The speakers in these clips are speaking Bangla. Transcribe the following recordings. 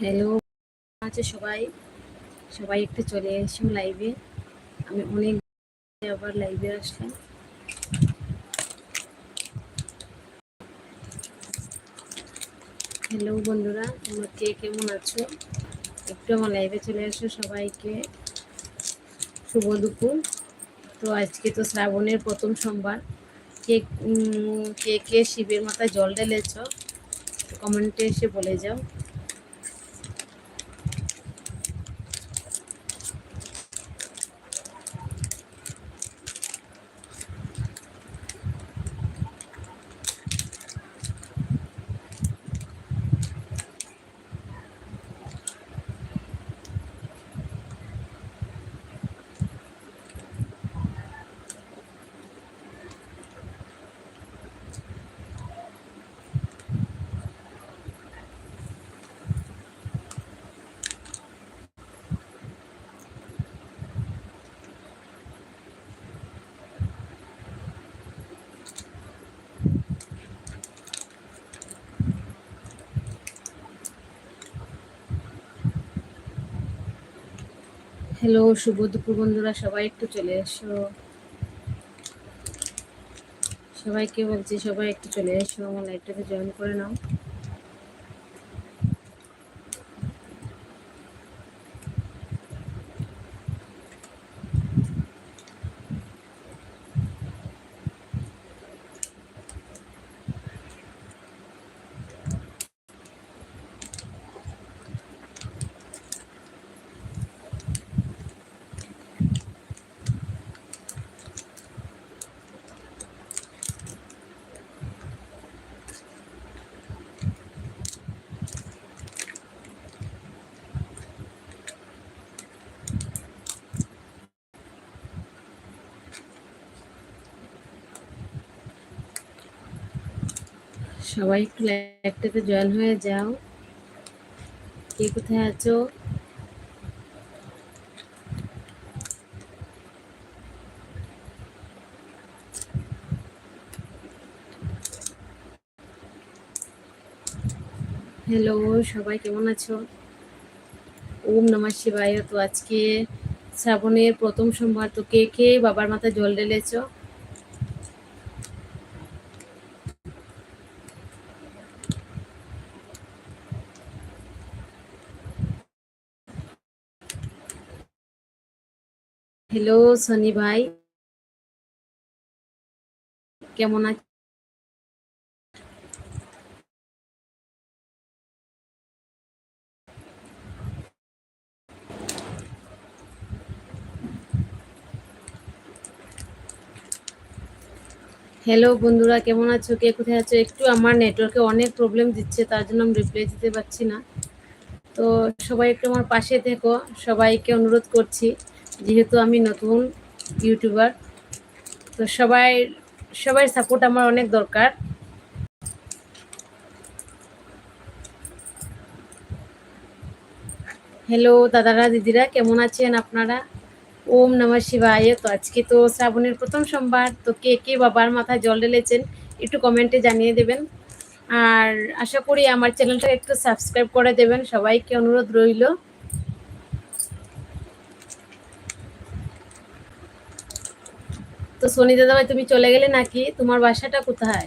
হ্যালো আছে সবাই। সবাই একটু চলে এসো লাইভে আমি অনেক আবার লাইভে আসলাম। হ্যালো বন্ধুরা, তোমরা কে কেমন আছো? একটু আমার লাইভে চলে এসো সবাইকে। শুভ দুপুর। তো আজকে তো শ্রাবণের প্রথম সোমবার। কে কে কে শিবের মাথায় জল ঢেলেছ? কমেন্টে এসে বলে যাও। হ্যালো, শুভ দুপুর বন্ধুরা, সবাই একটু চলে এসো। সবাইকে বলছি, সবাই একটু চলে এসো, আমার লাইভটাতে জয়েন করে নাও। সবাই একটু লাইভটাতে জয়েন হয়ে যাও। কে কোথায় আছো? হ্যালো সবাই কেমন আছো? ওম নমঃ শিবায়। তো আজকে শ্রাবণের প্রথম সোমবার, তো কে কে বাবার মাথায় জল ঢেলেছো? হ্যালো সনি ভাই। কেমন আছো হ্যালো বন্ধুরা, কেমন আছো? কে কোথায় আছো? একটু আমার নেটওয়ার্কে অনেক প্রবলেম দিচ্ছে, তার জন্য আমি রিপ্লাই দিতে পারছি না। তো সবাই একটু আমার পাশে থেকো। সবাইকে অনুরোধ করছি। যেহেতু আমি নতুন ইউটিউবার, তো সবাই সবাই সাপোর্ট আমার অনেক দরকার। হ্যালো দাদারা, দিদিরা, কেমন আছেন আপনারা? ওম নমঃ শিবায়। তো আজকে তো শ্রাবণের প্রথম সোমবার, তো কে কে বাবার মাথায় জল ঢেলেছেন একটু কমেন্টে জানিয়ে দেবেন। আর আশা করি আমার চ্যানেলটা একটু সাবস্ক্রাইব করে দেবেন। সবাইকে অনুরোধ রইল। তো সোনি দাদা ভাই তুমি চলে গেলে নাকি? তোমার বাসাটা কোথায়?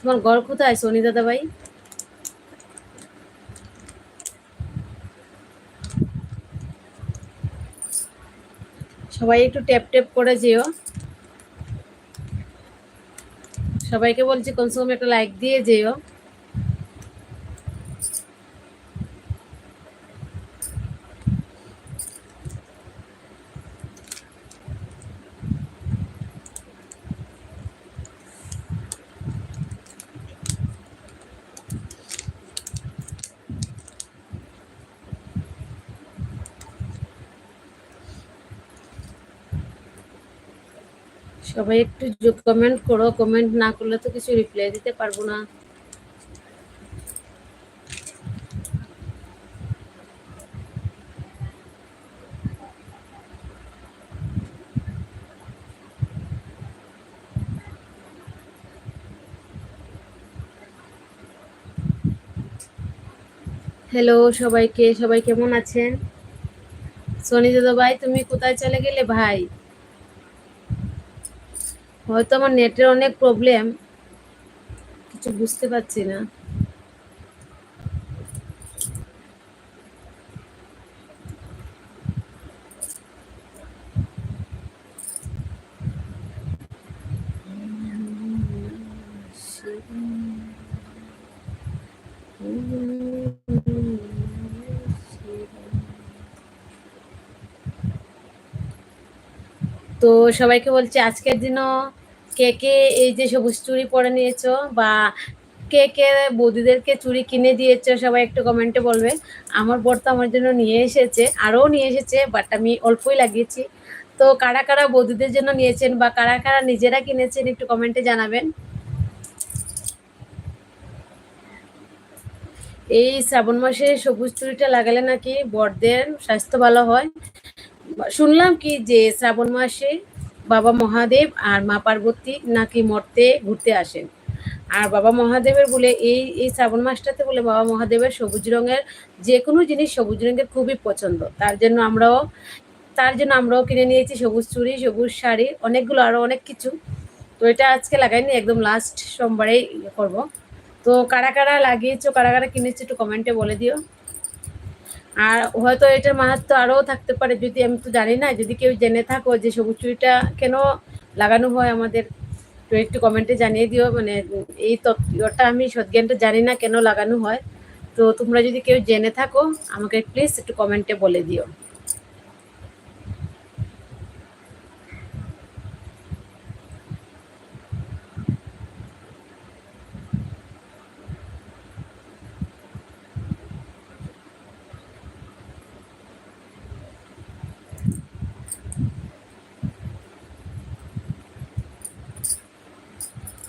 তোমার ঘর কোথায় সোনি দাদা ভাই সবাই একটু ট্যাপ ট্যাপ করে যেও। সবাইকে বলছি কমসে কম একটা লাইক দিয়ে যেও। সবাই একটু কমেন্ট করো কমেন্ট না করলে তো কিছু রিপ্লাই দিতে পারব না। হ্যালো সবাইকে, সবাই কেমন আছেন? সনি দাদা ভাই, তুমি কোথায় চলে গেলে ভাই? হয়তো আমার নেটের অনেক প্রবলেম কিছু বুঝতে পারছি না। তো সবাইকে বলছি আজকের দিনও কে কে এই যে সবুজ চুড়ি পরে নিয়েছো বা কে কে বৌদিদেরকে চুড়ি কিনে দিয়েছ সবাই একটু কমেন্টে বলবে। আমার বর তো আমার জন্য নিয়ে এসেছে, আরও নিয়ে এসেছে বাট আমি অল্পই লাগিয়েছি। তো কারা কারা বৌদিদের জন্য নিয়েছেন বা কারা কারা নিজেরা কিনেছেন একটু কমেন্টে জানাবেন। এই শ্রাবণ মাসে সবুজ চুড়িটা লাগালে নাকি বরদের স্বাস্থ্য ভালো হয়। শুনলাম কি যে শ্রাবণ মাসে বাবা মহাদেব আর মা পার্বতী নাকি মর্তে ঘুরতে আসেন। আর বাবা মহাদেবের বলে এই এই শ্রাবণ মাসটাতে বলে বাবা মহাদেবের সবুজ রঙের যে কোনো জিনিস সবুজ রঙের খুবই পছন্দ। তার জন্য আমরাও, তার জন্য আমরাও কিনে নিয়েছি সবুজ চুড়ি, সবুজ শাড়ি, অনেকগুলো আরও অনেক কিছু। তো এটা আজকে লাগাইনি, একদম লাস্ট সোমবারেই ইয়ে করব। তো কারা কারা লাগিয়েছো, কারা কারা কিনেছো একটু কমেন্টে বলে দিও। আর হয়তো এটার মাহাত্ম আরও থাকতে পারে, যদি আমি তো জানি না, যদি কেউ জেনে থাকো যে সবুজ চুড়িটা কেন লাগানো হয় আমাদের, তো একটু কমেন্টে জানিয়ে দিও মানে এই তথ্যটা আমি সদ্জ্ঞানটা জানি না কেন লাগানো হয়। তো তোমরা যদি কেউ জেনে থাকো, আমাকে প্লিজ একটু কমেন্টে বলে দিও।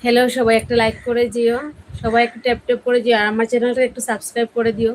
হ্যালো সবাই একটা লাইক করে দিও। সবাই একটু ট্যাপ ট্যাপ করে দিও। আর আমার চ্যানেলটা একটু সাবস্ক্রাইব করে দিও।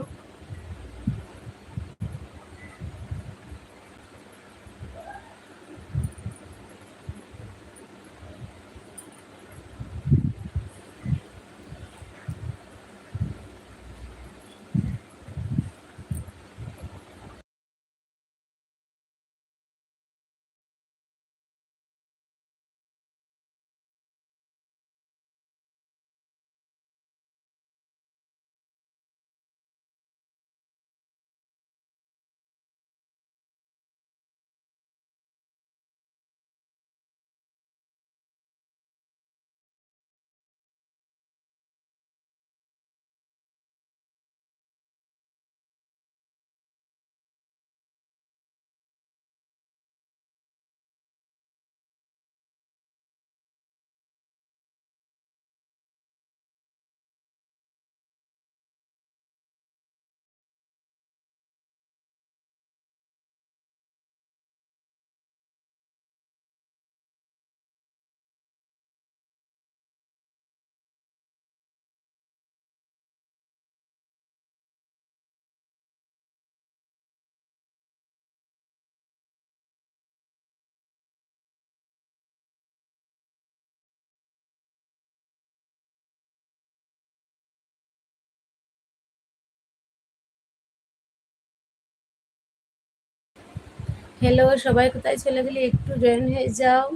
হ্যালো সবাই কোথায় চলে গেলে? একটু জয়েন হয়ে যাও।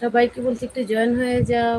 সবাইকে বলছি একটু জয়েন হয়ে যাও।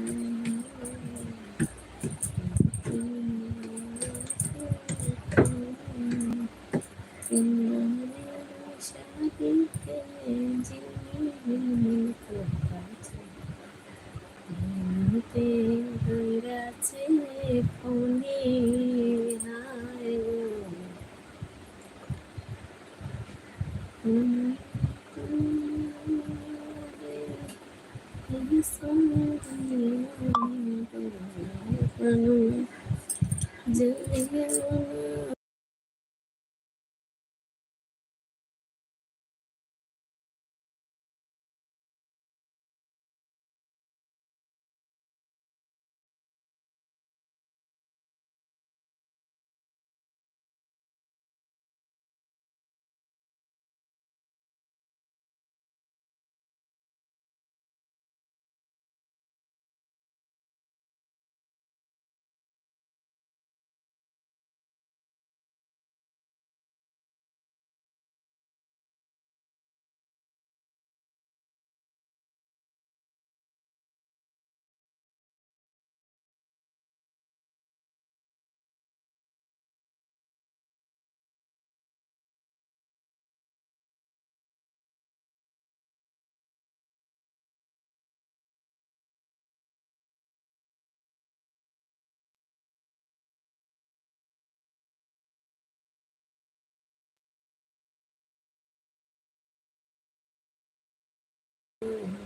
Mm-hmm.